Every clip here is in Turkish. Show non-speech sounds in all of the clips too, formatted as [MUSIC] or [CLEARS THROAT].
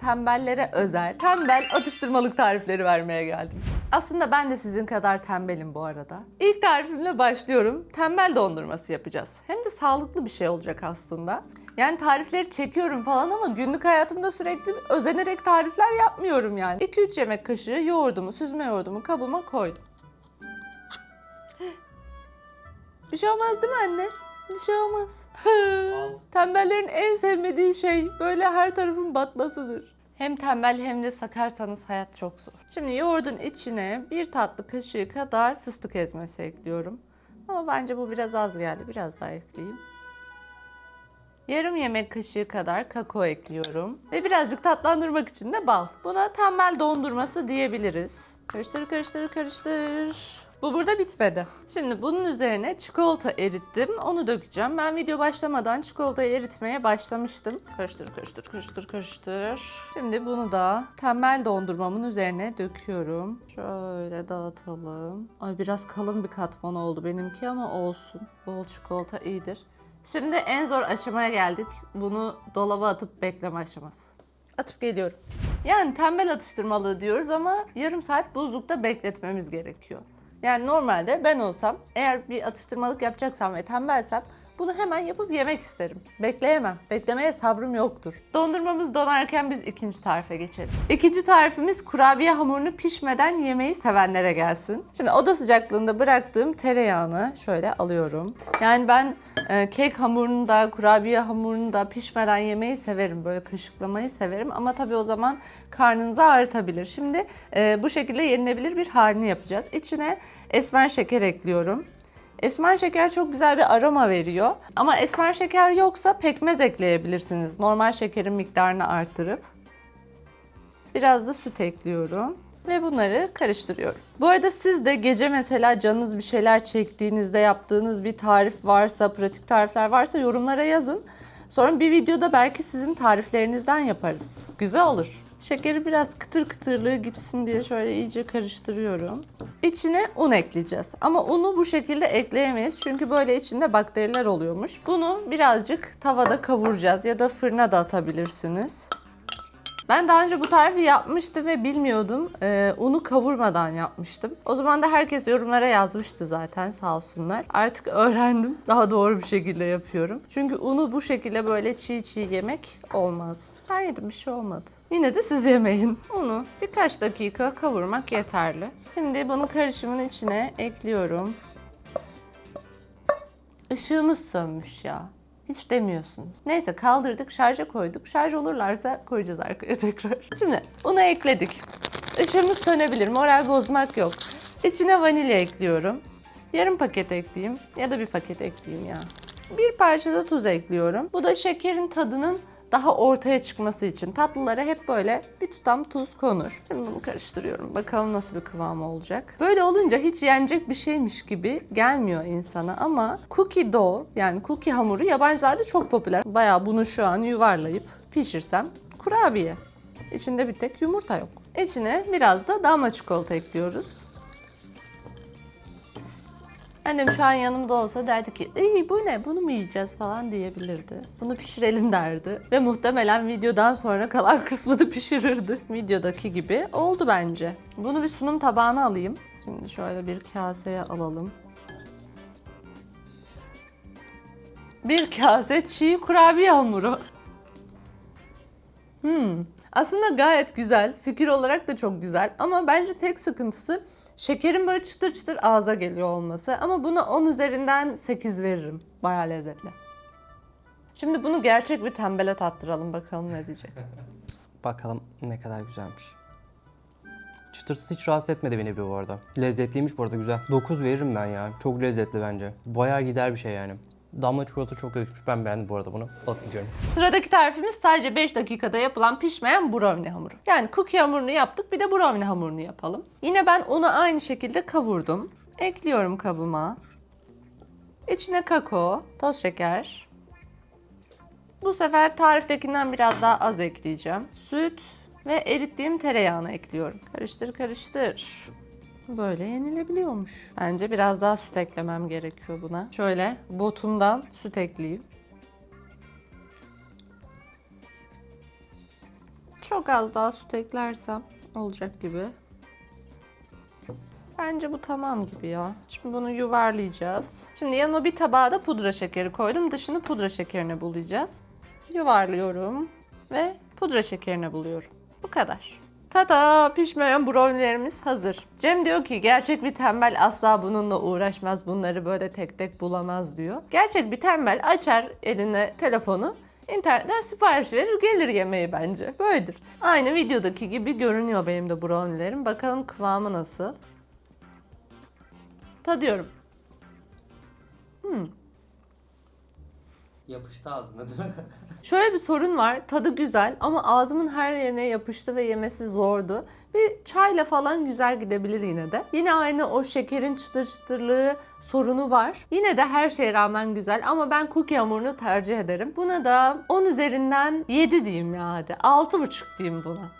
tembellere özel tembel atıştırmalık tarifleri vermeye geldim. Aslında ben de sizin kadar tembelim bu arada. İlk tarifimle başlıyorum. Tembel dondurması yapacağız. Hem de sağlıklı bir şey olacak aslında. Yani tarifleri çekiyorum falan ama günlük hayatımda sürekli özenerek tarifler yapmıyorum yani. 2-3 yemek kaşığı yoğurdumu, süzme yoğurdumu kabıma koydum. [GASPS] Bir şey olmaz değil mi anne? Bir şey olmaz. [LAUGHS] Tembellerin en sevmediği şey böyle her tarafın batmasıdır. Hem tembel hem de sakarsanız hayat çok zor. Şimdi yoğurdun içine bir tatlı kaşığı kadar fıstık ezmesi ekliyorum. Ama bence bu biraz az geldi. Biraz daha ekleyeyim. Yarım yemek kaşığı kadar kakao ekliyorum. Ve birazcık tatlandırmak için de bal. Buna tembel dondurması diyebiliriz. Karıştır karıştır karıştır. Bu burada bitmedi. Şimdi bunun üzerine çikolata erittim. Onu dökeceğim. Ben video başlamadan çikolatayı eritmeye başlamıştım. Karıştır karıştır karıştır karıştır. Şimdi bunu da tembel dondurmamın üzerine döküyorum. Şöyle dağıtalım. Ay biraz kalın bir katman oldu benimki ama olsun. Bol çikolata iyidir. Şimdi en zor aşamaya geldik. Bunu dolaba atıp bekleme aşaması. Atıp geliyorum. Yani tembel atıştırmalığı diyoruz ama yarım saat buzlukta bekletmemiz gerekiyor. Yani normalde ben olsam eğer bir atıştırmalık yapacaksam ve tembelsem bunu hemen yapıp yemek isterim. Bekleyemem. Beklemeye sabrım yoktur. Dondurmamız donarken biz ikinci tarife geçelim. İkinci tarifimiz kurabiye hamurunu pişmeden yemeyi sevenlere gelsin. Şimdi oda sıcaklığında bıraktığım tereyağını şöyle alıyorum. Yani ben e, kek hamurunu da kurabiye hamurunu da pişmeden yemeyi severim. Böyle kaşıklamayı severim ama tabii o zaman karnınızı ağrıtabilir. Şimdi e, bu şekilde yenilebilir bir halini yapacağız. İçine esmer şeker ekliyorum. Esmer şeker çok güzel bir aroma veriyor. Ama esmer şeker yoksa pekmez ekleyebilirsiniz. Normal şekerin miktarını arttırıp. Biraz da süt ekliyorum. Ve bunları karıştırıyorum. Bu arada siz de gece mesela canınız bir şeyler çektiğinizde yaptığınız bir tarif varsa, pratik tarifler varsa yorumlara yazın. Sonra bir videoda belki sizin tariflerinizden yaparız. Güzel olur. Şekeri biraz kıtır kıtırlığı gitsin diye şöyle iyice karıştırıyorum. İçine un ekleyeceğiz. Ama unu bu şekilde ekleyemeyiz çünkü böyle içinde bakteriler oluyormuş. Bunu birazcık tavada kavuracağız ya da fırına da atabilirsiniz. Ben daha önce bu tarifi yapmıştım ve bilmiyordum. Ee, unu kavurmadan yapmıştım. O zaman da herkes yorumlara yazmıştı zaten sağ olsunlar. Artık öğrendim. Daha doğru bir şekilde yapıyorum. Çünkü unu bu şekilde böyle çiğ çiğ yemek olmaz. Ben bir şey olmadı. Yine de siz yemeyin. Unu birkaç dakika kavurmak yeterli. Şimdi bunu karışımın içine ekliyorum. Işığımız sönmüş ya. Hiç demiyorsunuz. Neyse kaldırdık, şarja koyduk. Şarj olurlarsa koyacağız arkaya [LAUGHS] tekrar. Şimdi unu ekledik. Işığımız sönebilir, moral bozmak yok. İçine vanilya ekliyorum. Yarım paket ekleyeyim ya da bir paket ekleyeyim ya. Bir parça da tuz ekliyorum. Bu da şekerin tadının daha ortaya çıkması için. Tatlılara hep böyle bir tutam tuz konur. Şimdi bunu karıştırıyorum. Bakalım nasıl bir kıvamı olacak. Böyle olunca hiç yenecek bir şeymiş gibi gelmiyor insana ama cookie dough yani cookie hamuru yabancılarda çok popüler. Bayağı bunu şu an yuvarlayıp pişirsem kurabiye. İçinde bir tek yumurta yok. İçine biraz da damla çikolata ekliyoruz. Annem şu an yanımda olsa derdi ki İyi bu ne bunu mu yiyeceğiz falan diyebilirdi. Bunu pişirelim derdi. Ve muhtemelen videodan sonra kalan [LAUGHS] kısmını pişirirdi. Videodaki gibi oldu bence. Bunu bir sunum tabağına alayım. Şimdi şöyle bir kaseye alalım. Bir kase çiğ kurabiye hamuru. Hmm. Aslında gayet güzel. Fikir olarak da çok güzel. Ama bence tek sıkıntısı şekerin böyle çıtır çıtır ağza geliyor olması. Ama buna 10 üzerinden 8 veririm. Baya lezzetli. Şimdi bunu gerçek bir tembele tattıralım bakalım ne diyecek. [LAUGHS] Bakalım ne kadar güzelmiş. Çıtırtısı hiç rahatsız etmedi beni bu arada. Lezzetliymiş bu arada güzel. 9 veririm ben ya. Çok lezzetli bence. Bayağı gider bir şey yani. Damla çikolata çok yakışmış. Ben beğendim bu arada bunu. Atlayacağım. Sıradaki tarifimiz sadece 5 dakikada yapılan pişmeyen brownie hamuru. Yani cookie hamurunu yaptık bir de brownie hamurunu yapalım. Yine ben unu aynı şekilde kavurdum. Ekliyorum kabıma. İçine kakao, toz şeker. Bu sefer tariftekinden biraz daha az ekleyeceğim. Süt ve erittiğim tereyağını ekliyorum. Karıştır karıştır. Böyle yenilebiliyormuş. Bence biraz daha süt eklemem gerekiyor buna. Şöyle botumdan süt ekleyeyim. Çok az daha süt eklersem olacak gibi. Bence bu tamam gibi ya. Şimdi bunu yuvarlayacağız. Şimdi yanıma bir tabağa da pudra şekeri koydum. Dışını pudra şekerine bulayacağız. Yuvarlıyorum ve pudra şekerine buluyorum. Bu kadar. Tada pişmeyen brownielerimiz hazır. Cem diyor ki gerçek bir tembel asla bununla uğraşmaz. Bunları böyle tek tek bulamaz diyor. Gerçek bir tembel açar eline telefonu İnternetten sipariş verir gelir yemeği bence. Böyledir. Aynı videodaki gibi görünüyor benim de brownilerim. Bakalım kıvamı nasıl. Tadıyorum. Yapıştı ağzına değil [LAUGHS] mi? Şöyle bir sorun var. Tadı güzel ama ağzımın her yerine yapıştı ve yemesi zordu. Bir çayla falan güzel gidebilir yine de. Yine aynı o şekerin çıtır çıtırlığı sorunu var. Yine de her şeye rağmen güzel ama ben cookie hamurunu tercih ederim. Buna da 10 üzerinden 7 diyeyim ya hadi. 6,5 diyeyim buna.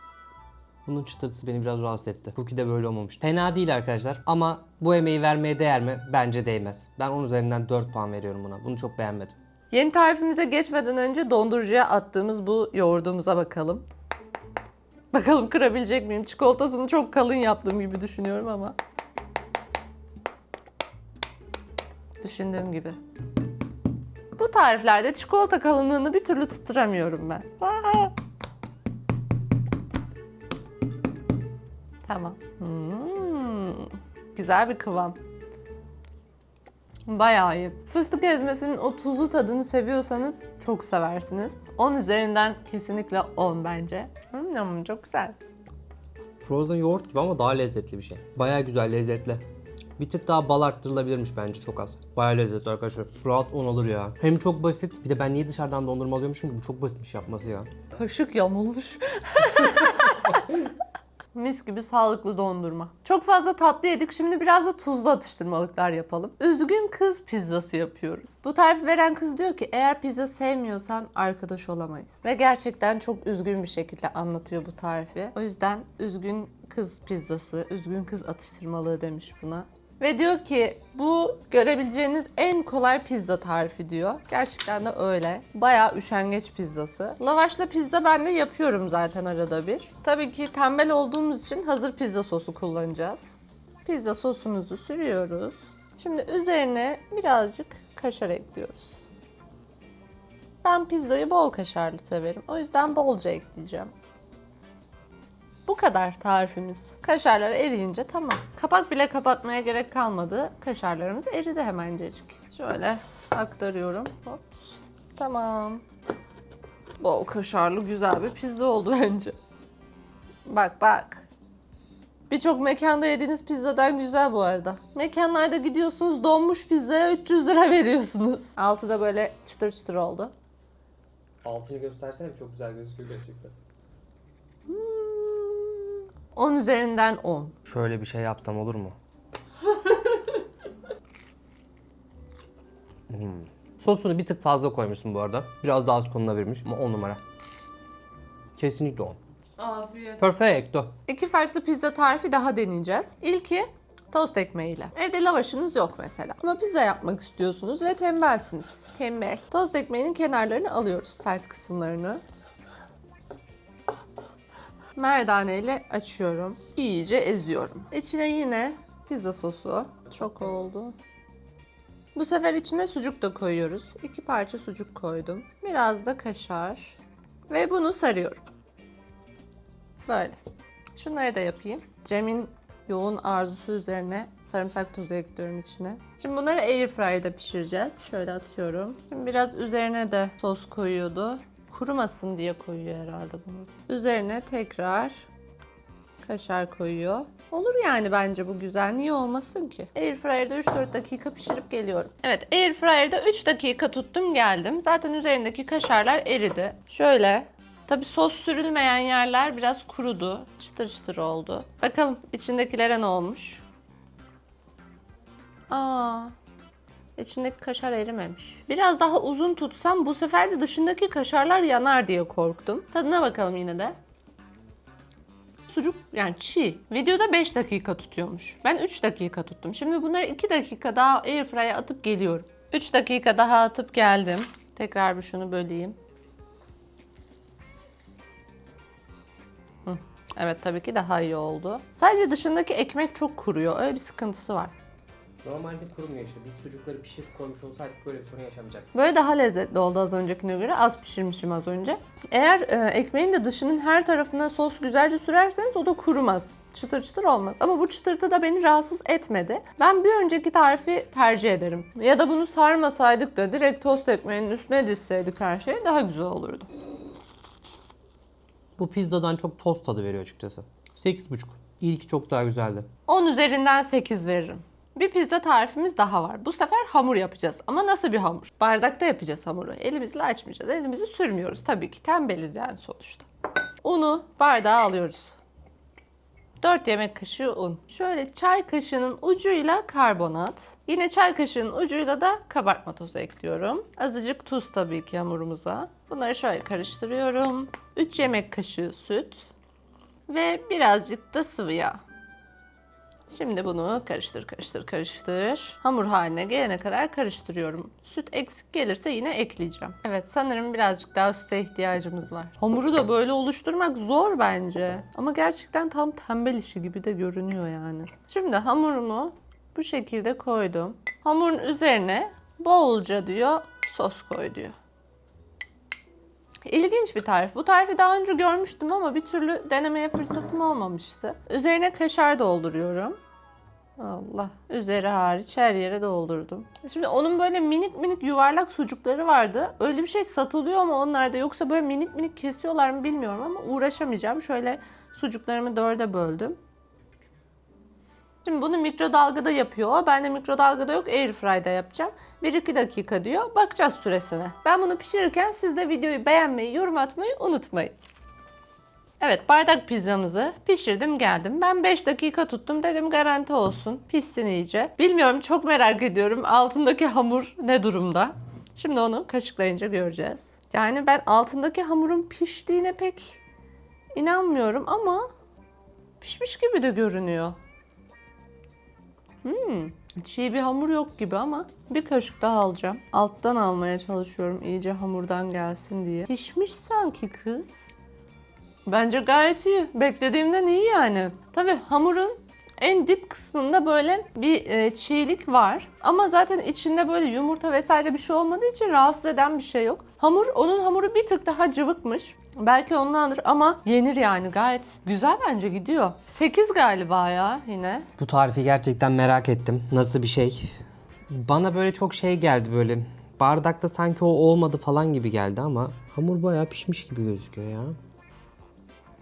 Bunun çıtırtısı beni biraz rahatsız etti. Cookie de böyle olmamış. Fena değil arkadaşlar ama bu emeği vermeye değer mi? Bence değmez. Ben 10 üzerinden 4 puan veriyorum buna. Bunu çok beğenmedim. Yeni tarifimize geçmeden önce dondurucuya attığımız bu yoğurdumuza bakalım. Bakalım kırabilecek miyim? Çikolatasını çok kalın yaptığım gibi düşünüyorum ama. Düşündüğüm gibi. Bu tariflerde çikolata kalınlığını bir türlü tutturamıyorum ben. Tamam. Hmm, güzel bir kıvam. Bayağı iyi. Fıstık ezmesinin o tuzlu tadını seviyorsanız çok seversiniz. 10 üzerinden kesinlikle 10 bence. Hmm, çok güzel. Frozen yoğurt gibi ama daha lezzetli bir şey. Baya güzel, lezzetli. Bir tık daha bal arttırılabilirmiş bence çok az. Baya lezzetli arkadaşlar. Rahat 10 olur ya. Hem çok basit. Bir de ben niye dışarıdan dondurma alıyormuşum ki bu çok basitmiş yapması ya. Kaşık yamulmuş. [LAUGHS] Mis gibi sağlıklı dondurma. Çok fazla tatlı yedik. Şimdi biraz da tuzlu atıştırmalıklar yapalım. Üzgün kız pizzası yapıyoruz. Bu tarifi veren kız diyor ki eğer pizza sevmiyorsan arkadaş olamayız. Ve gerçekten çok üzgün bir şekilde anlatıyor bu tarifi. O yüzden üzgün kız pizzası, üzgün kız atıştırmalığı demiş buna. Ve diyor ki bu görebileceğiniz en kolay pizza tarifi diyor. Gerçekten de öyle. Bayağı üşengeç pizzası. Lavaşla pizza ben de yapıyorum zaten arada bir. Tabii ki tembel olduğumuz için hazır pizza sosu kullanacağız. Pizza sosumuzu sürüyoruz. Şimdi üzerine birazcık kaşar ekliyoruz. Ben pizzayı bol kaşarlı severim. O yüzden bolca ekleyeceğim. Bu kadar tarifimiz. Kaşarlar eriyince tamam. Kapak bile kapatmaya gerek kalmadı. Kaşarlarımız eridi hemencecik. Şöyle aktarıyorum. Hops. Tamam. Bol kaşarlı güzel bir pizza oldu bence. Bak bak. Birçok mekanda yediğiniz pizzadan güzel bu arada. Mekanlarda gidiyorsunuz donmuş pizzaya 300 lira veriyorsunuz. Altı da böyle çıtır çıtır oldu. Altını göstersene çok güzel gözüküyor gerçekten. 10 üzerinden 10. Şöyle bir şey yapsam olur mu? [LAUGHS] Hmm. Sosunu bir tık fazla koymuşsun bu arada. Biraz daha az konulabilirmiş ama 10 numara. Kesinlikle 10. Afiyet. Perfecto. İki farklı pizza tarifi daha deneyeceğiz. İlki tost ekmeğiyle. Evde lavaşınız yok mesela. Ama pizza yapmak istiyorsunuz ve tembelsiniz. Tembel. Tost ekmeğinin kenarlarını alıyoruz. Sert kısımlarını. Merdane ile açıyorum. İyice eziyorum. İçine yine pizza sosu. Çok oldu. Bu sefer içine sucuk da koyuyoruz. İki parça sucuk koydum. Biraz da kaşar. Ve bunu sarıyorum. Böyle. Şunları da yapayım. Cem'in yoğun arzusu üzerine sarımsak tozu ekliyorum içine. Şimdi bunları airfryer'da pişireceğiz. Şöyle atıyorum. Şimdi biraz üzerine de sos koyuyordu. Kurumasın diye koyuyor herhalde bunu. Üzerine tekrar kaşar koyuyor. Olur yani bence bu güzel. Niye olmasın ki? Airfryer'da 3-4 dakika pişirip geliyorum. Evet Airfryer'da 3 dakika tuttum geldim. Zaten üzerindeki kaşarlar eridi. Şöyle Tabi sos sürülmeyen yerler biraz kurudu. Çıtır çıtır oldu. Bakalım içindekilere ne olmuş? Aa, içindeki kaşar erimemiş. Biraz daha uzun tutsam bu sefer de dışındaki kaşarlar yanar diye korktum. Tadına bakalım yine de. Sucuk yani çiğ. Videoda 5 dakika tutuyormuş. Ben 3 dakika tuttum. Şimdi bunları 2 dakika daha airfryer'a atıp geliyorum. 3 dakika daha atıp geldim. Tekrar bir şunu böleyim. Evet tabii ki daha iyi oldu. Sadece dışındaki ekmek çok kuruyor. Öyle bir sıkıntısı var. Normalde kurumuyor işte. Biz sucukları pişirip koymuş olsaydık böyle bir sorun yaşamayacak. Böyle daha lezzetli oldu az öncekine göre. Az pişirmişim az önce. Eğer e, ekmeğin de dışının her tarafına sos güzelce sürerseniz o da kurumaz. Çıtır çıtır olmaz. Ama bu çıtırtı da beni rahatsız etmedi. Ben bir önceki tarifi tercih ederim. Ya da bunu sarmasaydık da direkt tost ekmeğinin üstüne dizseydik her şeyi daha güzel olurdu. Bu pizzadan çok tost tadı veriyor açıkçası. 8,5. İlki çok daha güzeldi. 10 üzerinden 8 veririm. Bir pizza tarifimiz daha var. Bu sefer hamur yapacağız. Ama nasıl bir hamur? Bardakta yapacağız hamuru. Elimizle açmayacağız. Elimizi sürmüyoruz. Tabii ki tembeliz yani sonuçta. Unu bardağa alıyoruz. 4 yemek kaşığı un. Şöyle çay kaşığının ucuyla karbonat. Yine çay kaşığının ucuyla da kabartma tozu ekliyorum. Azıcık tuz tabii ki hamurumuza. Bunları şöyle karıştırıyorum. 3 yemek kaşığı süt. Ve birazcık da sıvı yağ. Şimdi bunu karıştır karıştır karıştır. Hamur haline gelene kadar karıştırıyorum. Süt eksik gelirse yine ekleyeceğim. Evet sanırım birazcık daha süte ihtiyacımız var. Hamuru da böyle oluşturmak zor bence. Ama gerçekten tam tembel işi gibi de görünüyor yani. Şimdi hamurumu bu şekilde koydum. Hamurun üzerine bolca diyor sos koy diyor. İlginç bir tarif. Bu tarifi daha önce görmüştüm ama bir türlü denemeye fırsatım olmamıştı. Üzerine kaşar dolduruyorum. Allah. Üzeri hariç her yere doldurdum. Şimdi onun böyle minik minik yuvarlak sucukları vardı. Öyle bir şey satılıyor mu onlarda yoksa böyle minik minik kesiyorlar mı bilmiyorum ama uğraşamayacağım. Şöyle sucuklarımı dörde böldüm. Şimdi bunu mikrodalgada yapıyor. Ben de mikrodalgada yok airfry'da yapacağım. 1-2 dakika diyor. Bakacağız süresine. Ben bunu pişirirken siz de videoyu beğenmeyi, yorum atmayı unutmayın. Evet bardak pizzamızı pişirdim geldim. Ben 5 dakika tuttum dedim garanti olsun. Pişsin iyice. Bilmiyorum çok merak ediyorum altındaki hamur ne durumda. Şimdi onu kaşıklayınca göreceğiz. Yani ben altındaki hamurun piştiğine pek inanmıyorum ama pişmiş gibi de görünüyor. Hmm, çiğ bir hamur yok gibi ama bir kaşık daha alacağım. Alttan almaya çalışıyorum iyice hamurdan gelsin diye. Pişmiş sanki kız. Bence gayet iyi. Beklediğimden iyi yani. Tabii hamurun en dip kısmında böyle bir e, çiğlik var. Ama zaten içinde böyle yumurta vesaire bir şey olmadığı için rahatsız eden bir şey yok. Hamur, onun hamuru bir tık daha cıvıkmış. Belki ondandır ama yenir yani gayet güzel bence gidiyor. 8 galiba ya yine. Bu tarifi gerçekten merak ettim. Nasıl bir şey? Bana böyle çok şey geldi böyle. Bardakta sanki o olmadı falan gibi geldi ama hamur bayağı pişmiş gibi gözüküyor ya.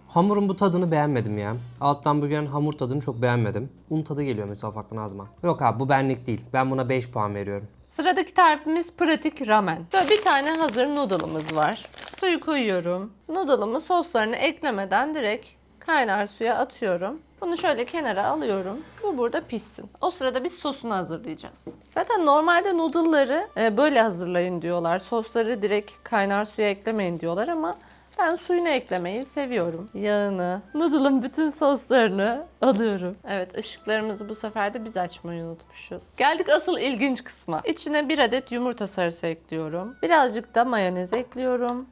Hamurun bu tadını beğenmedim ya. Alttan bu gelen hamur tadını çok beğenmedim. Un tadı geliyor mesela ufaktan ağzıma. Yok abi bu benlik değil. Ben buna 5 puan veriyorum. Sıradaki tarifimiz pratik ramen. Böyle bir tane hazır noodle'ımız var. Suyu koyuyorum. Noodle'ımı soslarını eklemeden direkt kaynar suya atıyorum. Bunu şöyle kenara alıyorum. Bu burada pişsin. O sırada biz sosunu hazırlayacağız. Zaten normalde noodle'ları e, böyle hazırlayın diyorlar. Sosları direkt kaynar suya eklemeyin diyorlar ama ben suyunu eklemeyi seviyorum. Yağını, noodle'ın bütün soslarını alıyorum. Evet ışıklarımızı bu sefer de biz açmayı unutmuşuz. Geldik asıl ilginç kısma. İçine bir adet yumurta sarısı ekliyorum. Birazcık da mayonez ekliyorum.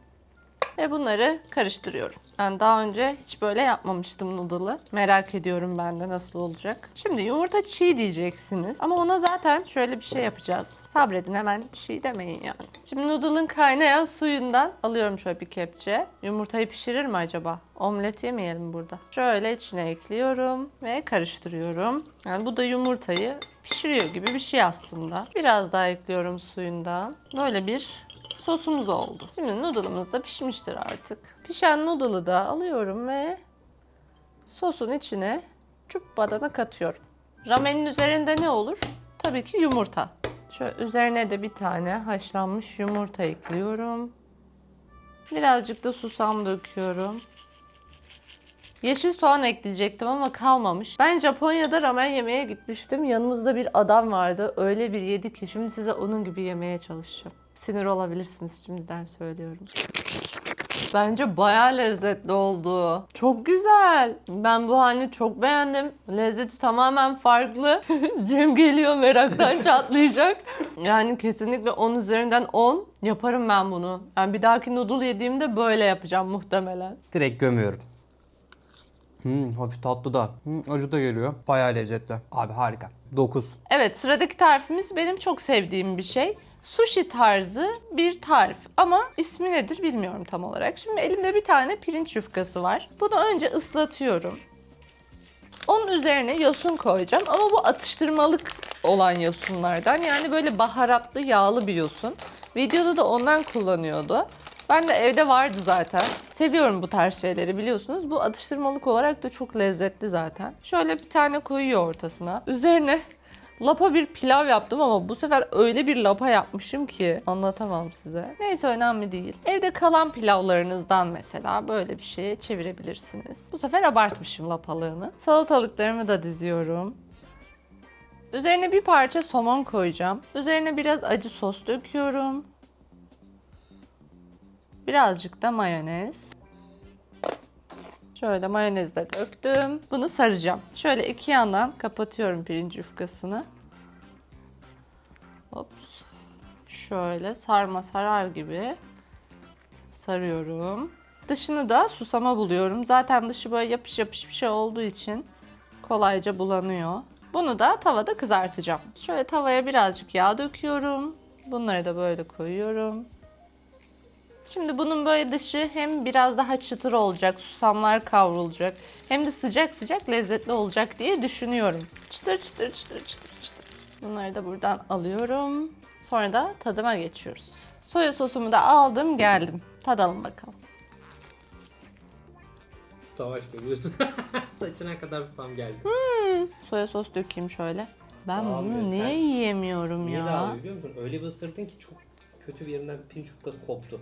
Ve bunları karıştırıyorum. Ben daha önce hiç böyle yapmamıştım noodle'ı. Merak ediyorum ben de nasıl olacak. Şimdi yumurta çiğ diyeceksiniz. Ama ona zaten şöyle bir şey yapacağız. Sabredin hemen çiğ demeyin yani. Şimdi noodle'ın kaynayan suyundan alıyorum şöyle bir kepçe. Yumurtayı pişirir mi acaba? Omlet yemeyelim burada. Şöyle içine ekliyorum ve karıştırıyorum. Yani bu da yumurtayı pişiriyor gibi bir şey aslında. Biraz daha ekliyorum suyundan. Böyle bir sosumuz oldu. Şimdi noodle'ımız da pişmiştir artık. Pişen noodle'ı da alıyorum ve sosun içine çup katıyorum. Ramenin üzerinde ne olur? Tabii ki yumurta. Şöyle üzerine de bir tane haşlanmış yumurta ekliyorum. Birazcık da susam döküyorum. Yeşil soğan ekleyecektim ama kalmamış. Ben Japonya'da ramen yemeye gitmiştim. Yanımızda bir adam vardı. Öyle bir yedi ki şimdi size onun gibi yemeye çalışacağım. Sinir olabilirsiniz şimdiden söylüyorum. Bence bayağı lezzetli oldu. Çok güzel. Ben bu halini çok beğendim. Lezzeti tamamen farklı. [LAUGHS] Cem geliyor meraktan [LAUGHS] çatlayacak. Yani kesinlikle 10 üzerinden 10 yaparım ben bunu. Yani bir dahaki noodle yediğimde böyle yapacağım muhtemelen. Direkt gömüyorum. Hmm, hafif tatlı da. Hmm, acı da geliyor. Bayağı lezzetli. Abi harika. 9. Evet sıradaki tarifimiz benim çok sevdiğim bir şey. Sushi tarzı bir tarif ama ismi nedir bilmiyorum tam olarak. Şimdi elimde bir tane pirinç yufkası var. Bunu önce ıslatıyorum. Onun üzerine yosun koyacağım ama bu atıştırmalık olan yosunlardan. Yani böyle baharatlı, yağlı bir yosun. Videoda da ondan kullanıyordu. Ben de evde vardı zaten. Seviyorum bu tarz şeyleri biliyorsunuz. Bu atıştırmalık olarak da çok lezzetli zaten. Şöyle bir tane koyuyor ortasına. Üzerine lapa bir pilav yaptım ama bu sefer öyle bir lapa yapmışım ki anlatamam size. Neyse önemli değil. Evde kalan pilavlarınızdan mesela böyle bir şeye çevirebilirsiniz. Bu sefer abartmışım lapalığını. Salatalıklarımı da diziyorum. Üzerine bir parça somon koyacağım. Üzerine biraz acı sos döküyorum. Birazcık da mayonez. Şöyle mayonez de döktüm. Bunu saracağım. Şöyle iki yandan kapatıyorum pirinç yufkasını. Ops. Şöyle sarma sarar gibi sarıyorum. Dışını da susama buluyorum. Zaten dışı böyle yapış yapış bir şey olduğu için kolayca bulanıyor. Bunu da tavada kızartacağım. Şöyle tavaya birazcık yağ döküyorum. Bunları da böyle koyuyorum. Şimdi bunun böyle dışı hem biraz daha çıtır olacak, susamlar kavrulacak, hem de sıcak sıcak lezzetli olacak diye düşünüyorum. Çıtır çıtır çıtır çıtır çıtır. Bunları da buradan alıyorum. Sonra da tadıma geçiyoruz. Soya sosumu da aldım geldim. Tadalım bakalım. Savaş görüyorsun. [LAUGHS] Saçına kadar susam geldi. Soya sos dökeyim şöyle. Ben Dağılmıyor, bunu niye yiyemiyorum Niye ya? dağılıyor biliyor musun? Öyle bir ısırdın ki çok kötü bir yerinden pirinç yufkası koptu.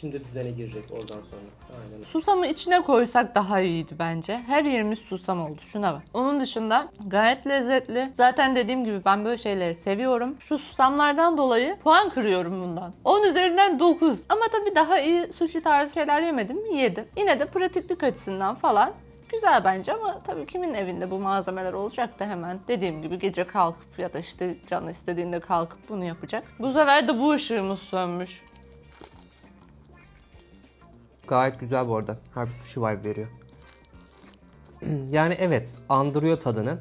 Şimdi düzene girecek oradan sonra. Aynen. Susamı içine koysak daha iyiydi bence. Her yerimiz susam oldu. Şuna bak. Onun dışında gayet lezzetli. Zaten dediğim gibi ben böyle şeyleri seviyorum. Şu susamlardan dolayı puan kırıyorum bundan. 10 üzerinden 9. Ama tabii daha iyi sushi tarzı şeyler yemedim? Yedim. Yine de pratiklik açısından falan Güzel bence ama tabii kimin evinde bu malzemeler olacak da hemen dediğim gibi gece kalkıp ya da işte canı istediğinde kalkıp bunu yapacak. Bu sefer de bu ışığımız sönmüş. Gayet güzel bu arada. Harbi sushi vibe veriyor. [CLEARS THROAT] yani evet andırıyor tadını.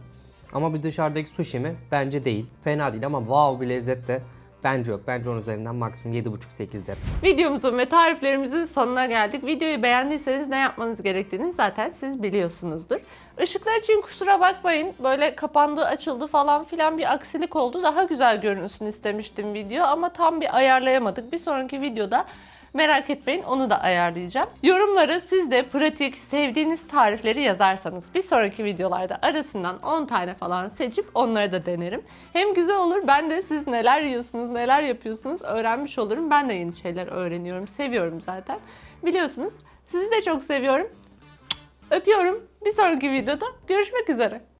Ama bir dışarıdaki sushi mi? Bence değil. Fena değil ama wow bir lezzet de bence yok. Bence onun üzerinden maksimum 7,5-8 derim. Videomuzun ve tariflerimizin sonuna geldik. Videoyu beğendiyseniz ne yapmanız gerektiğini zaten siz biliyorsunuzdur. Işıklar için kusura bakmayın. Böyle kapandı, açıldı falan filan bir aksilik oldu. Daha güzel görünsün istemiştim video ama tam bir ayarlayamadık. Bir sonraki videoda Merak etmeyin onu da ayarlayacağım. Yorumlara siz de pratik, sevdiğiniz tarifleri yazarsanız bir sonraki videolarda arasından 10 tane falan seçip onları da denerim. Hem güzel olur ben de siz neler yiyorsunuz, neler yapıyorsunuz öğrenmiş olurum. Ben de yeni şeyler öğreniyorum, seviyorum zaten. Biliyorsunuz sizi de çok seviyorum. Öpüyorum. Bir sonraki videoda görüşmek üzere.